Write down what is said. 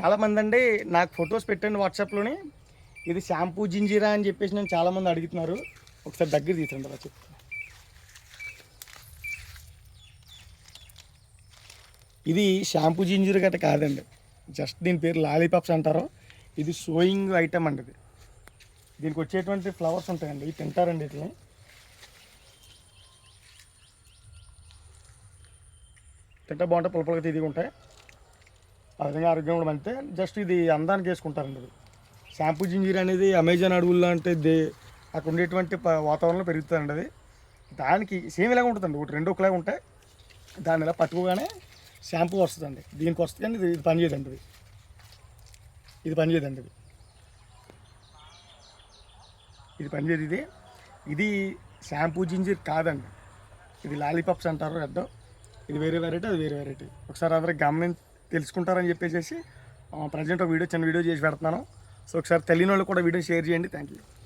చాలామంది అండి నాకు ఫొటోస్ పెట్టండి వాట్సాప్లోని. ఇది షాంపూ జింజీరా అని చెప్పేసి నేను చాలామంది అడుగుతున్నారు. ఒకసారి దగ్గర తీసుకురండి అలా చెప్తాను ఇది షాంపూ జింజీర్ గట్ట కాదండి. జస్ట్ దీని పేరు లాలీపాప్స్ అంటారు. ఇది షోయింగ్ ఐటమ్ అండి ఇది. దీనికి వచ్చేటువంటి ఫ్లవర్స్ ఉంటాయండి ఇవి తింటారండి వీటిని. తింటే బాగుంటాయి పులపలగా తిరిగి ఉంటాయి. ఆ విధంగా ఆరోగ్యం కూడా అంతే జస్ట్ ఇది అందానికి వేసుకుంటారండి షాంపూ జింజీర్ అనేది అమెజాన్ అడవుల్లో అంటే దే అక్కడ ఉండేటువంటి వాతావరణంలో పెరుగుతుందండి అది. దానికి సేమ్ ఇలాగ ఉంటుందండి ఒకటి రెండు ఒకలాగా ఉంటాయి. దాన్ని ఇలా పట్టుకోగానే షాంపూ వస్తుందండి. దీనికి వస్తుంది కానీ ఇది ఇది పని చేయదండి ఇది ఇది పని చేయదండి ఇది ఇది పని చేయదు ఇది. ఇది షాంపూ జింజీర్ కాదండి. ఇది లాలీపాప్స్ అంటారు రెడ్ ఇది వేరే వెరైటీ అది వేరే వెరైటీ ఒకసారి అందరూ గమనించి తెలుసుకుంటారని చెప్పేసి ప్రజెంట్ ఒక వీడియో చిన్న వీడియో చేసి పెడుతున్నాను. సో ఒకసారి తెలియని వాళ్ళు కూడా వీడియో షేర్ చేయండి. Thank you